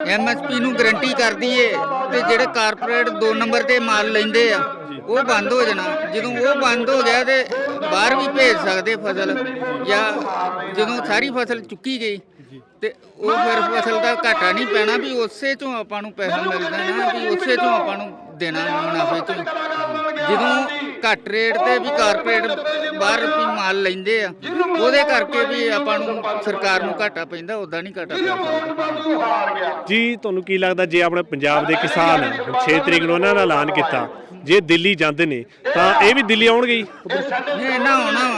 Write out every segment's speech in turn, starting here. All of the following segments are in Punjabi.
ਐਮਐਸਪੀ ਨੂੰ ਗਰੰਟੀ ਕਰਦੀ ਏ ਤੇ ਜਿਹੜੇ ਕਾਰਪੋਰੇਟ 2 ਨੰਬਰ ਤੇ ਮਾਲ ਲੈਂਦੇ ਆ, ਉਹ ਬੰਦ ਹੋ ਜਾਣਾ। ਜਦੋਂ ਉਹ ਬੰਦ ਹੋ ਗਿਆ ਤੇ ਬਾਹਰ ਵੀ ਭੇਜ ਸਕਦੇ ਫਸਲ, ਜਾਂ ਜਦੋਂ ਸਾਰੀ ਫਸਲ ਚੁੱਕੀ ਗਈ ਤੇ ਉਹ ਫਿਰ ਫਸਲ ਦਾ ਘਾਟਾ ਨਹੀਂ ਪੈਣਾ ਵੀ ਉਸੇ ਚੋਂ ਆਪਾਂ ਨੂੰ ਪੈਸਾ ਮਿਲ ਜਾਣਾ ਵੀ ਉਸੇ ਚੋਂ ਆਪਾਂ ਨੂੰ ਦੇਣਾ ਮੁਨਾਫੇ ਚੋਂ। ਜਦੋਂ ਘੱਟ ਰੇਟ ਤੇ ਵੀ ਕਾਰਪੋਰੇਟ ਬਾਹਰ ਵੀ ਮਾਲ ਲੈਂਦੇ ਆ ਉਹਦੇ ਕਰਕੇ ਵੀ ਆਪਾਂ ਨੂੰ ਸਰਕਾਰ ਨੂੰ ਘਾਟਾ ਪੈਂਦਾ ਉਦਾਂ ਨਹੀਂ ਘਾਟਾ ਪੈਂਦਾ ਜੀ ਤੁਹਾਨੂੰ ਕੀ ਲੱਗਦਾ ਜੇ ਆਪਣੇ ਪੰਜਾਬ ਦੇ ਕਿਸਾਨ 6 ਤਰੀਕ ਨੂੰ ਇਹਨਾਂ ਨੇ ਐਲਾਨ ਕੀਤਾ ਜੇ ਦਿੱਲੀ ਜਾਂਦੇ ਨੇ ਤਾਂ ਇਹ ਵੀ ਦਿੱਲੀ ਆਉਣਗੇ ਹੀ? ਨਹੀਂ ਇਹਨਾਂ ਹੋਣਾ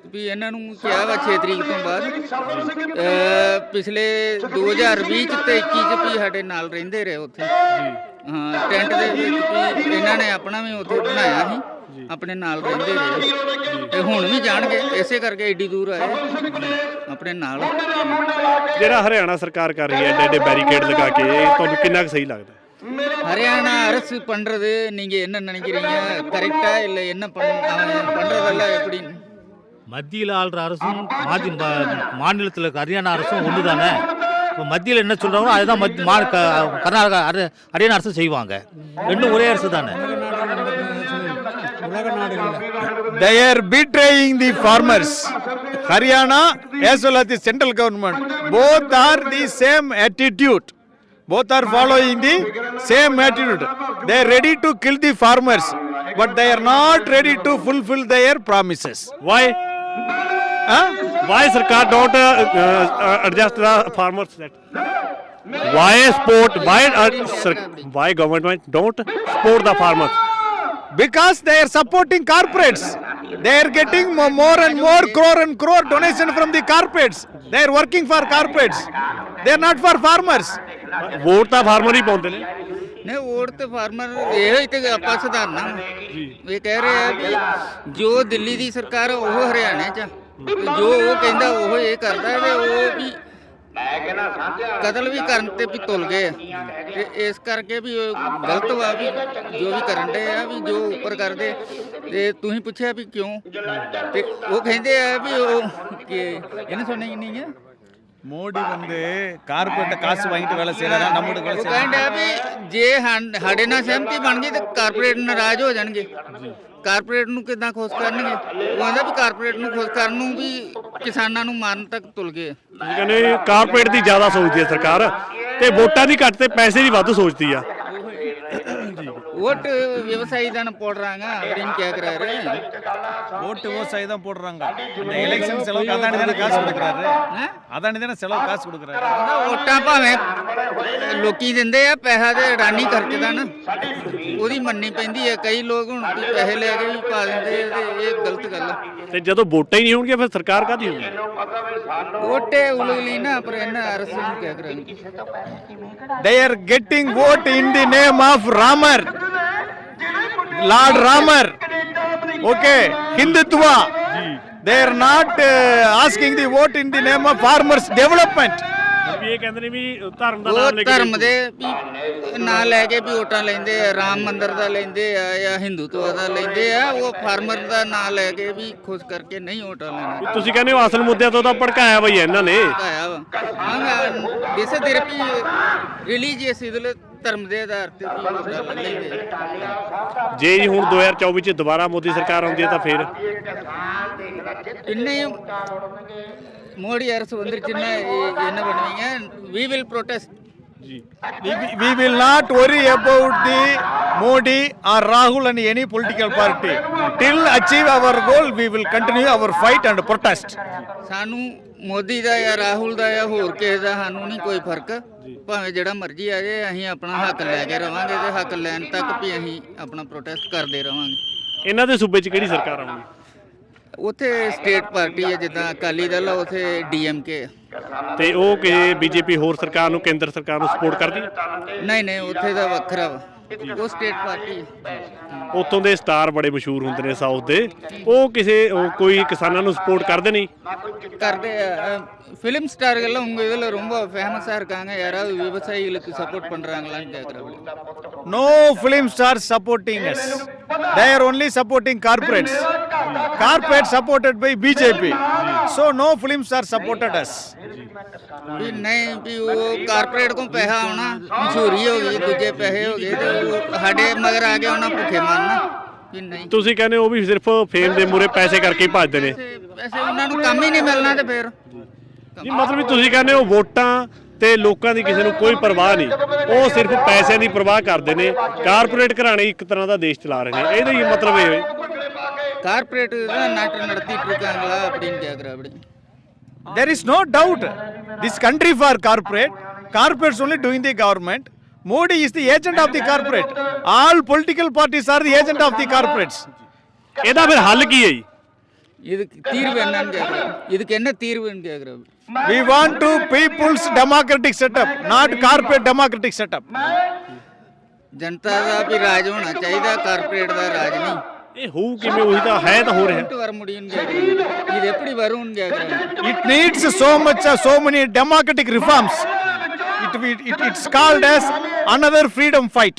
ਵਾ ਵੀ ਇਹਨਾਂ ਨੂੰ ਕਿਹਾ ਵਾ 6 ਤਰੀਕ ਤੋਂ ਬਾਅਦ ਅਹ ਪਿਛਲੇ 2020 ਚ ਤੇ 21 ਚ ਵੀ ਸਾਡੇ ਨਾਲ ਰਹਿੰਦੇ ਰਹੇ ਉੱਥੇ ਹਾਂ ਟੈਂਟ ਦੇ ਵਿੱਚ ਵੀ ਇਹਨਾਂ ਨੇ ਆਪਣਾ ਵੀ ਉੱਥੇ ਬਣਾਇਆ ਸੀ ਆਪਣੇ ਨਾਲ ਰਹਿੰਦੇ ਰਹੇ ਤੇ ਹੁਣ ਵੀ ਜਾਣਗੇ ਇਸੇ ਕਰਕੇ ਏਡੀ ਦੂਰ ਆਏ ਆਪਣੇ ਨਾਲ ਜਿਹੜਾ ਹਰਿਆਣਾ ਸਰਕਾਰ ਕਰ ਰਹੀ ਹੈ ਐਡੇ ਐਡੇ ਬੈਰੀਕੇਡ ਲਗਾ ਕੇ ਇਹ ਤੁਹਾਨੂੰ ਕਿੰਨਾ ਕੁ ਸਹੀ ਲੱਗਦਾ ஹரியானா அரசு பண்றது நீங்க என்ன நினைக்கிறீங்க கரெக்டா இல்ல என்ன பண் அவன் பண்றதெல்லாம் எப்படி மத்தியில் ஆள்ற அரசும் மாதி மாநிலத்தில் இருக்க ஹரியானா அரசும் ஒன்று தானே இப்போ மத்தியில் என்ன சொல்கிறாங்களோ அதுதான் மத் மா க- கர்நாடகா ஹரி ஹரியானா அரசு செய்வாங்க ரெண்டும் ஒரே அரசு தானே They are betraying the farmers. Haryana as well as the central government. Both are the same attitude. Both are following the same attitude. They are ready to kill the farmers, but they are not ready to fulfill their promises. Why Huh? Why ਸਰਕਾਰ don't adjust the farmers that why support why why government don't support the farmers Because they are supporting corporates. They are getting mo- more and more crore and crore donation from the corporates. They are working for corporates. They are not for farmers. Vote ਤਾਂ ਫਾਰਮਰ ਹੀ ਪਾਉਂਦੇ ਨੇ ਨਹੀਂ ਵੋਟ ਤੇ ਫਾਰਮਰ ਇਹ ਹੀ ਤੇ ਆਪਾਂ ਸੁਧਾਰਨਾ ਇਹ ਕਹਿ ਰਹੇ ਆ ਵੀ ਜੋ ਦਿੱਲੀ ਦੀ ਸਰਕਾਰ ਆ, ਉਹ ਹਰਿਆਣੇ ਚ ਆ। ਜੋ ਉਹ ਕਹਿੰਦਾ ਉਹ ਇਹ ਕਰਦਾ ਤੇ ਉਹ ਵੀ ਕਤਲ ਵੀ ਕਰਨ ਤੇ ਵੀ ਤੁਲ ਗਏ ਆ। ਤੇ ਇਸ ਕਰਕੇ ਵੀ ਉਹ ਗਲਤ ਵਾ ਵੀ ਜੋ ਵੀ ਕਰਨ ਦੇ ਆ ਵੀ ਜੋ ਉੱਪਰ ਕਰਦੇ ਤੇ ਤੁਸੀਂ ਪੁੱਛਿਆ ਵੀ ਕਿਉਂ? ਤੇ ਉਹ ਕਹਿੰਦੇ ਆ ਵੀ ਉਹ ਕਿ ਇਹਨੇ ਸੁਣੀ ਨਹੀਂ ਆ? மோடி வந்து கார்பரேட்டை காசு வாங்கிட்டு வேலை செய்யறாரா நம்மோட வேலை ਉਹ செய்யறாரா ਕਹਿੰਦਾ ਵੀ ਜੇ ਹਨ- ਸਾਡੇ ਨਾਲ ਸਹਿਮਤੀ ਬਣ ਗਈ ਤੇ ਕਾਰਪੋਰੇਟ ਨਾਰਾਜ਼ ਹੋ ਜਾਣਗੇ ਕਾਰਪੋਰੇਟ ਨੂੰ ਕਿਦਾਂ ਖੁਸ਼ ਕਰਨਗੇ ਉਹ ਕਹਿੰਦਾ ਵੀ ਕਾਰਪੋਰੇਟ ਨੂੰ ਖੁਸ਼ ਕਰਨ ਨੂੰ ਵੀ ਕਿਸਾਨਾਂ ਨੂੰ ਮਾਰਨ ਤੱਕ ਤੁਲ ਗਏ ਤੁਸੀਂ ਕਹਿੰਦੇ ਕਾਰਪੋਰੇਟ ਦੀ ਜ਼ਿਆਦਾ ਸੋਚਦੀ ਹੈ ਸਰਕਾਰ ਤੇ ਵੋਟਾਂ ਦੀ ਘੱਟ ਤੇ ਪੈਸੇ ਦੀ ਵੱਧ ਸੋਚਦੀ ਆ ஓட்டு விவசாயி தானே போடுறாங்க அப்படின்னு கேக்குறாரு ஓட்டு விவசாயி தான் போடுறாங்க இந்த எலெக்ஷன் செலவுக்கு அதானி தானே காசு கொடுக்குறாரு ਹੈਂ? அதானி தானே செலவு காசு கொடுக்குறாரு ਕਹਿੰਦਾ ਵੋਟਾਂ ਭਾਵੇਂ ਲੋਕੀ ਦਿੰਦੇ ਆ ਪੈਸਾ ਤੇ ਅਡਾਨੀ ਖਰਚਦਾ ਨਾ ਉਹਦੀ ਮੰਨਣੀ ਪੈਂਦੀ ਹੈ ਕਈ ਲੋਕ ਹੁਣ ਵੀ ਪੈਸੇ ਲੈ ਕੇ ਵੀ ਪਾ ਦਿੰਦੇ ਆ ਤੇ ਇਹ ਗਲਤ ਗੱਲ ਆ ਤੇ ਜਦੋਂ ਵੋਟਾਂ ਹੀ ਨਹੀਂ ਹੋਣਗੀਆਂ ਫਿਰ ਸਰਕਾਰ ਕਾਦੀ ਹੋਊਗੀ ஓட்டே உழுகலின்னா அப்புறம் என்ன அரசுன்னு கேக்குறாங்க. They are getting vote in the name of Ramar lord Ramar okay Hindutva they are not asking the vote in the name of farmers development ਵੀ ਇਹ ਕਹਿੰਦੇ ਨੇ ਵੀ ਧਰਮ ਦਾ ਨਾਮ ਲੈ ਕੇ ਧਰਮ ਦੇ ਵੀ ਨਾਂ ਲੈ ਕੇ ਵੀ ਵੋਟਾਂ ਲੈਂਦੇ ਆ ਰਾਮ ਮੰਦਿਰ ਦਾ ਲੈਂਦੇ ਆ ਜਾਂ ਹਿੰਦੂਤਵ ਦਾ ਲੈਂਦੇ ਆ ਉਹ ਫਾਰਮਰ ਦਾ ਨਾਂ ਲੈ ਕੇ ਵੀ ਖੁਸ਼ ਕਰਕੇ ਨਹੀਂ ਵੋਟਾਂ ਲੈਣਾ। ਤੁਸੀਂ ਕਹਿੰਦੇ ਹੋ ਅਸਲ ਮੁੱਦਿਆਂ ਤੋਂ ਤਾਂ ਭੜਕਾਇਆ ਬਈ ਇਹਨਾਂ ਨੇ। ਆਇਆ ਵਾ। ਇਸੇ ਥੈਰੇਪੀ ਰਿਲੀਜੀਅਸ ਇਹਦੇ ਧਰਮ ਦੇ ਆਧਾਰ ਤੇ ਜੇ ਜੀ ਹੁਣ 2024 ਚ ਦੁਬਾਰਾ ਮੋਦੀ ਸਰਕਾਰ ਆਉਂਦੀ ਹੈ ਤਾਂ ਫੇਰ? ਇੰਨੇ மோடி அரசு வந்துருச்சுன்னா எ- என்ன பண்ணுவீங்க வி வில் ப்ரொட்டஸ்ட் ਜੀ we, we- we will not worry about the Modi or Rahul and any political party till achieve our goal we will continue our fight and protest ਸਾਨੂੰ ਮੋਦੀ ਦਾ ਜਾਂ ਰਾਹੁਲ ਦਾ ਜਾਂ ਹੋਰ ਕਿਸੇ ਦਾ ਸਾਨੂੰ ਨਹੀਂ ਕੋਈ ਫਰਕ ਭਾਵੇਂ ਜਿਹੜਾ ਮਰਜ਼ੀ ਆ ਜਾਏ ਅਸੀਂ ਆਪਣਾ ਹੱਕ ਲੈ ਕੇ ਰਵਾਂਗੇ ਤੇ ਹੱਕ ਲੈਣ ਤੱਕ ਵੀ ਅਸੀਂ ਆਪਣਾ ਪ੍ਰੋਟੈਸਟ ਕਰਦੇ ਰਵਾਂਗੇ ਇਹਨਾਂ ਦੇ ਸੂਬੇ 'ਚ ਕਿਹੜੀ ਸਰਕਾਰ ਆਉਣੀ ਉੱਥੇ ਸਟੇਟ ਪਾਰਟੀ ਹੈ ਜਿੱਦਾਂ ਅਕਾਲੀ ਦਲ ਆ ਉੱਥੇ ਡੀਐਮਕੇ ਤੇ ਉਹ ਕਿਸੇ ਬੀਜੇਪੀ ਹੋਰ ਸਰਕਾਰ ਨੂੰ ਕੇਂਦਰ ਸਰਕਾਰ ਨੂੰ ਸਪੋਰਟ ਕਰਦੀ ਹੈ ਨਹੀਂ ਨਹੀਂ ਉੱਥੇ ਦਾ ਵੱਖਰਾ ਵਾ ਉਹ ਸਟੇਟ ਪਾਰਟੀ ਹੈ ਉੱਥੋਂ ਦੇ ਸਟਾਰ ਬੜੇ ਮਸ਼ਹੂਰ ਹੁੰਦੇ ਨੇ ਸਾਊਥ ਦੇ ਉਹ ਕਿਸੇ ਉਹ ਕੋਈ ਕਿਸਾਨਾਂ ਨੂੰ ਸਪੋਰਟ ਕਰਦੇ ਨਹੀਂ ਕਰਦੇ ஃபிலிம் ஸ்டார்கள் உங்க இதுல ரொம்ப ஃபேமஸா இருக்காங்க யாராவது விவசாயிகளுக்கு சப்போர்ட் பண்றாங்களான்னு கேக்குறாங்க no film stars supporting us they are only supporting corporates Corporates supported by bjp So no films are supported us. ਵੀ ਨਹੀਂ ਵੀ ਉਹ ਕਾਰਪੋਰੇਟ ਕੋਲ ਪੈਸਾ ਆਉਣਾ ਮਸ਼ਹੂਰੀ ਹੋ ਗਈ ਦੂਜੇ ਪੈਸੇ ਹੋ ਗਏ ਤੇ ਉਹ ਸਾਡੇ ਮਗਰ ਆ ਕੇ ਉਹਨਾਂ ਭੁੱਖੇ ਮਰਨਾ। ਵੀ ਨਹੀਂ। ਤੁਸੀਂ ਕਹਿੰਦੇ ਉਹ ਵੀ ਸਿਰਫ ਫੇਮ ਦੇ ਮੂਰੇ ਪੈਸੇ ਕਰਕੇ ਹੀ ਭੱਜਦੇ ਨੇ। ਪੈਸੇ ਪੈਸੇ ਉਹਨਾਂ ਨੂੰ ਕੰਮ ਹੀ ਨਹੀਂ ਮਿਲਣਾ ਤੇ ਫਿਰ। ਨਹੀਂ ਮਤਲਬ ਵੀ ਤੁਸੀਂ ਕਹਿੰਦੇ ਹੋ ਵੋਟਾਂ ਤੇ ਲੋਕਾਂ ਦੀ ਕਿਸੇ ਨੂੰ ਕੋਈ ਪਰਵਾਹ ਨਹੀਂ। ਉਹ ਸਿਰਫ ਪੈਸਿਆਂ ਦੀ ਪਰਵਾਹ ਕਰਦੇ ਨੇ। ਕਾਰਪੋਰੇਟ ਘਰਾਣੇ ਇੱਕ ਤਰ੍ਹਾਂ ਦਾ ਦੇਸ਼ ਚਲਾ ਰਹੇ ਨੇ। ਇਹਦਾ ਹੀ ਮਤਲਬ ਇਹ கார்ப்பரேட் தான் நாட்டை நடத்திட்டு இருக்காங்களா அப்படின்னு கேட்குற அப்படி There is no doubt. This country for corporate, corporates only doing the government. Modi is the agent of the corporate. All political parties are the agent of the corporates. ਇਹਦਾ ਫਿਰ ਹੱਲ ਕੀ ਹੈ ਜੀ இதுக்கு தீர்வு என்னன்னு கேட்குறேன் இதுக்கு என்ன தீர்வுன்னு கேட்குறேன் We want to people's democratic setup, not corporate democratic setup. ਜਨਤਾ ਦਾ ਵੀ ਰਾਜ ਹੋਣਾ ਚਾਹੀਦਾ ਕਾਰਪੋਰੇਟ ਦਾ ਰਾਜ ਨਹੀਂ ਇਹ ਹੋਊ ਕਿਵੇਂ ਉਹੀ ਤਾਂ ਹੈ ਤਾਂ ਹੋ ਰਿਹਾ எப்படி வர முடியும்னு கேட்குறேன் இது எப்படி வரும்னு கேட்குறேன் It needs so much, uh, so many democratic reforms. It, will- it, it's called as another freedom fight.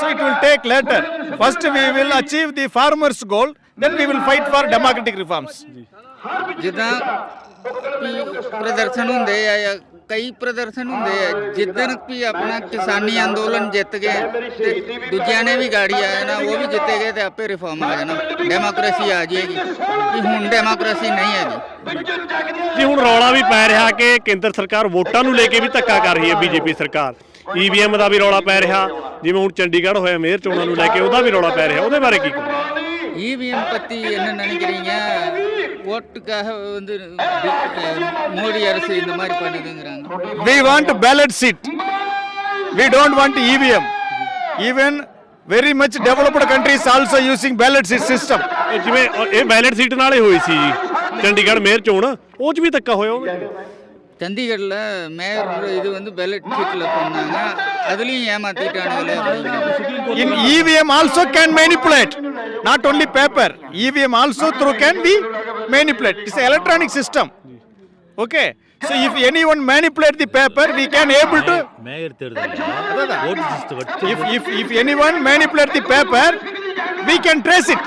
So it will take later. First we will achieve the farmers' goal, then we will fight for democratic reforms. ਜਿੱਦਾਂ ਵੀ ਪ੍ਰਦਰਸ਼ਨ ਹੁੰਦੇ ਆ ਜਾਂ ਕਈ ਪ੍ਰਦਰਸ਼ਨ ਹੁੰਦੇ ਆ। ਜਿੱਦਣ ਵੀ ਆਪਣਾ ਕਿਸਾਨੀ ਅੰਦੋਲਨ ਜਿੱਤ ਗਏ ਤੇ ਦੂਜਿਆਂ ਨੇ ਵੀ ਗਾੜੀ ਆਇਆ ਨਾ ਉਹ ਵੀ ਜਿੱਤੇ ਗਏ ਤੇ ਆਪੇ ਰਿਫਾਰਮ ਆ ਜਾਣਾ। ਡੈਮੋਕ੍ਰੇਸੀ ਆ ਜਾਏਗੀ। ਕਿ ਹੁਣ ਡੈਮੋਕ੍ਰੇਸੀ ਨਹੀਂ ਹੈ ਜੀ। ਹੁਣ ਰੌਲਾ ਵੀ ਪੈ ਰਿਹਾ ਕਿ ਕੇਂਦਰ ਸਰਕਾਰ ਵੋਟਾਂ ਨੂੰ ਲੈ ਕੇ ਵੀ ਧੱਕਾ ਕਰ ਰਹੀ ਹੈ ਬੀਜੇਪੀ ਸਰਕਾਰ। ਈਵੀਐਮ ਦਾ ਵੀ ਰੌਲਾ ਪੈ ਰਿਹਾ। ਜਿਵੇਂ ਹੁਣ ਚੰਡੀਗੜ੍ਹ ਹੋਇਆ ਮੇਅਰ ਚੋਣਾਂ ਨੂੰ ਲੈ ਕੇ ਉਹਦਾ ਵੀ ਰੌਲਾ ਪੈ ਰਿਹਾ। ਉਹਦੇ ਬਾਰੇ ਕੀ ਕਹੋ ਈਵੀਐਮ ਪੱਤੀ ਇਹਨਾਂ ਨੇ ਕਰੀਆਂ। ஓட்டுக்காக வந்து அஹ், மோடி அரசு இந்த மாதிரி பண்ணுதுங்கிறாங்க We want ballot seat. We don't want EVM. Even very much developed countries also using ballot seat system. ਇਹ ਜਿਵੇਂ ਇਹ ਬੈਲਟ ਸੀਟ ਨਾਲ ਹੀ ਹੋਈ ਸੀ ਜੀ ਚੰਡੀਗੜ੍ਹ ਮੇਅਰ ਚੋਣ ਉਹ 'ਚ ਵੀ ਧੱਕਾ ਹੋਇਆ ਉਹਦੇ 'ਚ। சண்டிகரில் மேயர் இது வந்து பேலட் சீட்டில் பண்ணாங்க அதுலேயும் ஏமாத்திட்டானுங்களே அப்படிங்கிறாங்க In EVM also can manipulate, not only paper. EVM also through can be manipulate. It's an electronic system. Okay. So if anyone manipulate the paper, we can able to. Mayor தேர்தல் ஓட்டு சிஸ்டம் வச்சு If if if anyone manipulate the paper, we can trace it.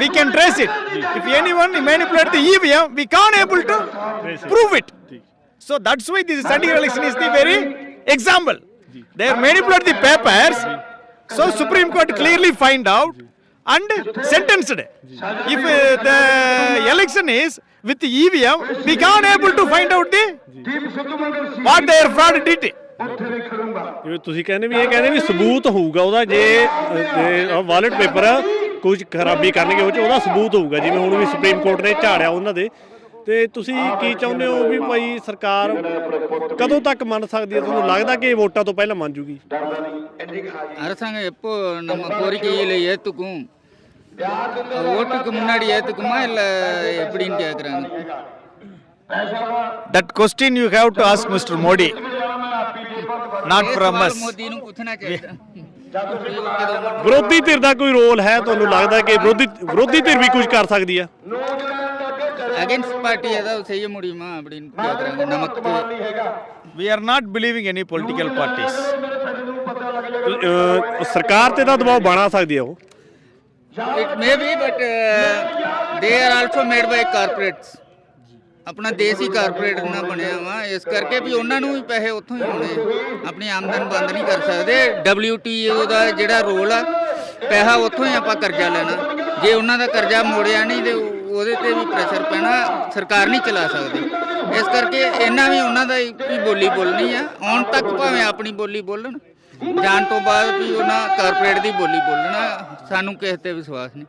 We can trace it. If anyone manipulate the EVM, we can't able to prove it. So that's why this Chandigarh election is the very example. They manipulate the papers. So Supreme Court clearly find out and sentenced. If uh, the election is with EVM, we can't able to find out the what their fraud did. ਜਿਵੇਂ ਤੁਸੀਂ ਕਹਿੰਦੇ ਵੀ ਇਹ ਕਹਿੰਦੇ ਵੀ ਸਬੂਤ ਹੋਊਗਾ ਉਹਦਾ ਜੇ ਵਾਲਟ ਪੇਪਰ ਕੁਝ ਖਰਾਬੀ ਕਰਨਗੇ ਉਹ ਚ ਉਹਦਾ ਸਬੂਤ ਹੋਊਗਾ ਜਿਵੇਂ ਹੁਣ ਵੀ ਸੁਪਰੀਮ ਕੋਰਟ ਨੇ ਝਾੜਿਆ ਉਹਨਾਂ ਦੇ ਤੇ ਤੁਸੀਂ ਕੀ ਚਾਹੁੰਦੇ ਹੋ ਵੀ ਭਾਈ ਸਰਕਾਰ ਕਦੋਂ ਤੱਕ ਮੰਨ ਸਕਦੀ ਹੈ ਤੁਹਾਨੂੰ ਲੱਗਦਾ ਕਿ ਇਹ ਵੋਟਾਂ ਤੋਂ ਪਹਿਲਾਂ ਮੰਨ ਜੂਗੀ அரசாங்கம் எப்போ நம்ம கோரிக்கையில் ஏற்றுக்கும் ஓட்டுக்கு முன்னாடி ஏற்றுக்குமா இல்லை எப்படின்னு கேட்குறாங்க That question you have to ask Mr. Modi, not from us. Modi ਨੂੰ ਪੁੱਛਣਾ ਚਾਹੀਦਾ ਵੀ ਉਹ ਕਦੋਂ ਵਿਰੋਧੀ ਧਿਰ ਦਾ ਕੋਈ ਰੋਲ ਹੈ ਤੁਹਾਨੂੰ ਲੱਗਦਾ ਕਿ ਵਿਰੋਧੀ ਵਿਰੋਧੀ ਧਿਰ ਵੀ ਕੁਝ ਕਰ ਸਕਦੀ ਆ அகைன்ஸ்ட் பார்ட்டி ஏதாவது செய்ய முடியுமா அப்படின்னு கேட்குறாங்க நமக்கு We are not believing any political parties. ਅਹ ਸਰਕਾਰ ਤੇ ਦਾ ਦਬਾਅ ਬਣਾ ਸਕਦੀ ਆ ਉਹ it may be but they are also made by corporates ਆਪਣਾ ਦੇਸ਼ ਹੀ ਕਾਰਪੋਰੇਟ ਨਾਲ ਬਣਿਆ ਵਾ ਇਸ ਕਰਕੇ ਵੀ ਉਹਨਾਂ ਨੂੰ ਵੀ ਪੈਸੇ ਉੱਥੋਂ ਹੀ ਆਉਣੇ ਆਪਣੀ ਆਮਦਨ ਬੰਦ ਨਹੀਂ ਕਰ ਸਕਦੇ WTO ਦਾ ਜਿਹੜਾ ਰੋਲ ਆ ਪੈਸਾ ਉੱਥੋਂ ਹੀ ਆਪਾਂ ਕਰਜ਼ਾ ਲੈਣਾ ਜੇ ਉਹਨਾਂ ਦਾ ਕਰਜ਼ਾ ਮੋੜਿਆ ਨਹੀਂ ਤੇ ਉਹ- ਉਹਦੇ ਤੇ ਵੀ ਪ੍ਰੈਸ਼ਰ ਪੈਣਾ, ਸਰਕਾਰ ਨਹੀਂ ਚਲਾ ਸਕਦੀ। ਇਸ ਕਰਕੇ ਇਹਨਾਂ ਵੀ ਉਹਨਾਂ ਦਾ ਹੀ ਬੋਲੀ ਬੋਲਣੀ ਆ। ਆਉਣ ਤੱਕ ਭਾਵੇਂ ਆਪਣੀ ਬੋਲੀ ਬੋਲਣ, ਜਾਣ ਤੋਂ ਬਾਅਦ ਵੀ ਉਹਨਾਂ ਕਾਰਪੋਰੇਟ ਦੀ ਬੋਲੀ ਬੋਲਣਾ, ਸਾਨੂੰ ਕਿਸੇ ਤੇ ਵਿਸ਼ਵਾਸ ਨਹੀਂ।